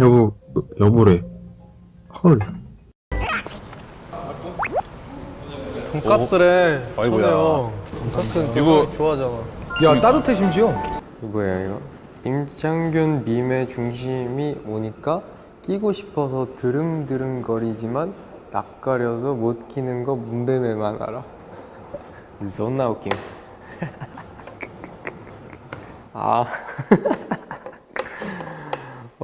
여보, 여보래. 헐. 돈까스래. 아이고야. 전해요. 돈까스는 이거- 좋아하잖아. 야 따뜻해 심지어 누구야 이거? 임창균 밈의 중심이 오니까 끼고 싶어서 드릉드릉거리지만 낯가려서 못 끼는 거 문뱀에만 알아. 존나 웃김. 아,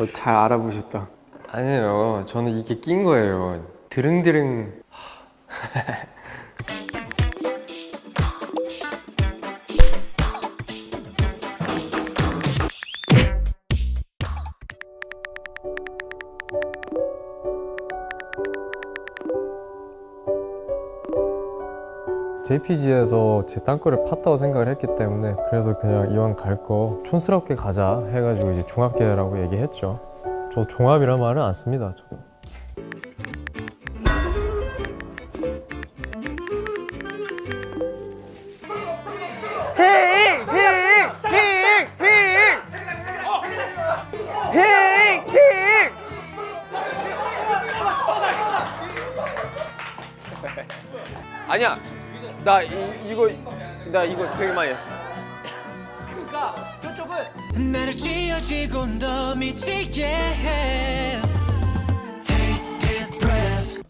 어, 잘 알아보셨다. 아니에요, 저는 이게 낀 거예요. 드릉드릉. JPG에서 제 땅굴을 팠다고 생각을 했기 때문에 그래서 그냥 이왕 갈 거 촌스럽게 가자 해가지고 이제 종합계라고 얘기했죠. 저 종합이란 말은 안 씁니다. 저도. 아니야. 나 이, 이거 나 이거 되게 많이 했어. 나를 쥐어지고 더 미치게 해. Take deep breath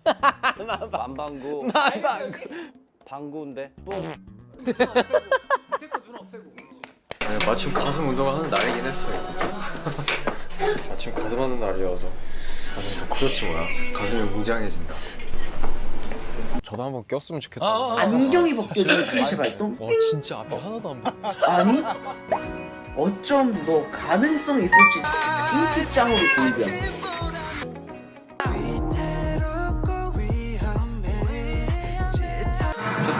만방구. 방구인데? 또 아니, 마침 가슴 운동을 하는 날이긴 했어요. 마침 가슴 하는 날이어서. 가슴이 더 커졌지 뭐야. 가슴이 웅장해진다. 저도 한번 꼈으면 좋겠다. 안경이 벗겨진 크리시 발동? 와 진짜 앞에 하나도 안 보여. 아니 어쩜 너 가능성 있을지 인기짱으로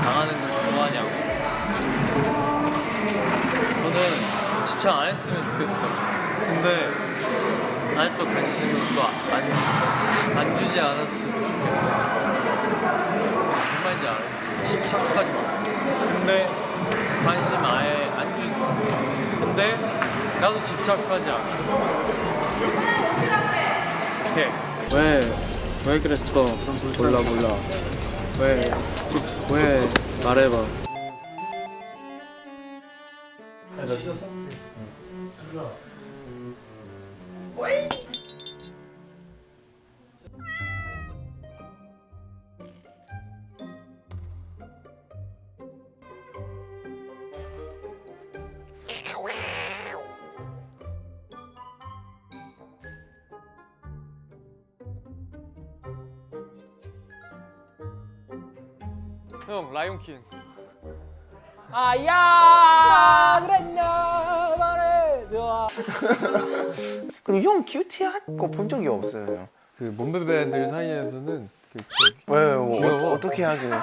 당하는 거 좋아하냐고. 저는 집착 안 했으면 좋겠어요. 근데 아직도 관심을 또안 안 주지 않았으면 좋겠어요. 무슨 말인지 알아요? 집착하지 마. 근데 관심 아예 안 주지. 근데 나도 집착하지 않아. 오케이. 왜? 왜 그랬어? 몰라 몰라. 왜? 왜? 말해봐. 형 라이온킹. 그리고 형 큐티한 거 본 적이 없어요 그 몸베베들 사이에서는 그, 그왜 뭐, 귀여워. 어, 어떻게 하길래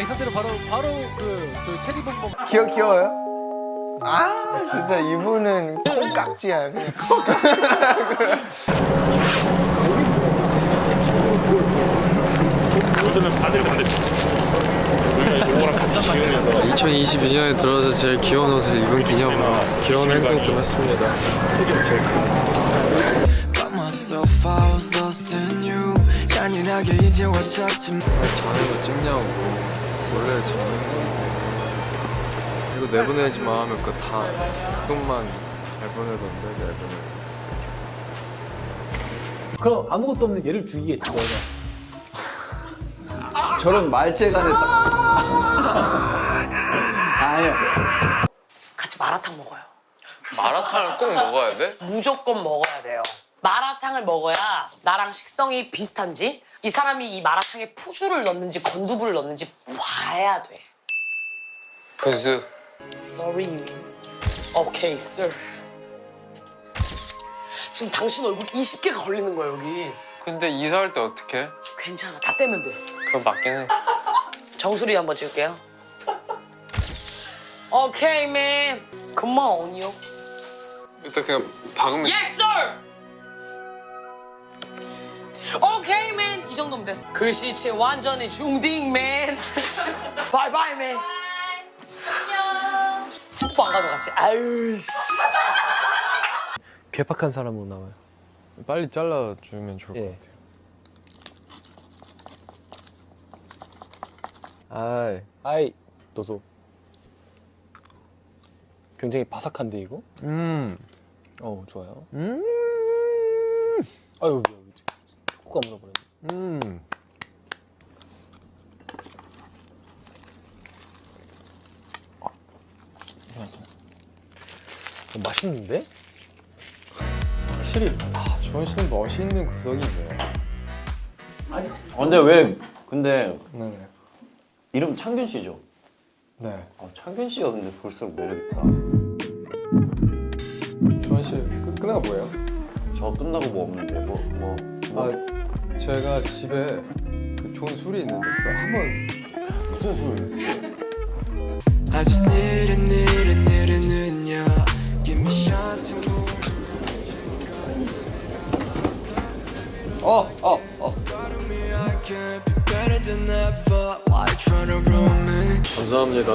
이 상태로 바로 바로 그저 체리 봉봉 귀여, 귀여워요? 아 진짜 이분은 콩깍지야 그냥. 2022년에 들어서 제일 귀여운 옷을 입은 기념으로 귀여운 행동 좀 했습니다. But myself I was lost in you. 잔인하게 이제 와닿지. 전에도 찍냐고. 원래 저는 내보내지 마 하면 그다 그것만 잘 보내던데 내보내. 그럼 아무것도 없는 얘를 죽이겠지 너가 저런 말재간에 딱 아니야 같이 마라탕 먹어요. 마라탕을 꼭 먹어야 돼? 무조건 먹어야 돼요. 마라탕을 먹어야 나랑 식성이 비슷한지 이 사람이 이 마라탕에 푸주를 넣는지 건두부를 넣는지 봐야 돼. 그수 Sorry, 민. Okay, sir. 지금 당신 얼굴 20개가 걸리는 거야 여기. 근데 이사할 때 어떻게? 괜찮아, 다 떼면 돼. 그거 맞긴 해. 정수리 한번 찍을게요. Okay, man. Come on요. 일단 그냥 박으면 Yes, sir. Okay, man. 이 정도면 됐어. 글씨체 완전히 중딩맨. 바이바이 맨. 안녕. 안 가져갔지? 아유 씨. 괴팍한 사람으로 나와요. 빨리 잘라주면 좋을 것 예. 같아요. 아이, 아이 도소. 굉장히 바삭한데 이거? 음, 어 좋아요. 음, 아유 여기 여기 코가 물어버렸네. 음. 어, 맛있는데? 확실히 아, 주원 씨는 멋있는 구석이 있네요. 근데 왜 근데 네네. 이름 창균 씨죠? 네. 아, 창균 씨가 근데 볼수록 매력 있다. 주원 씨 끝, 끝나가 뭐예요? 저 끝나고 뭐 없는데 뭐 뭐. 뭐 아, 제가 집에 그 좋은 술이 있는데 그거 한번 무슨 술이었어요? Need it, tryna ruin me? 감사합니다.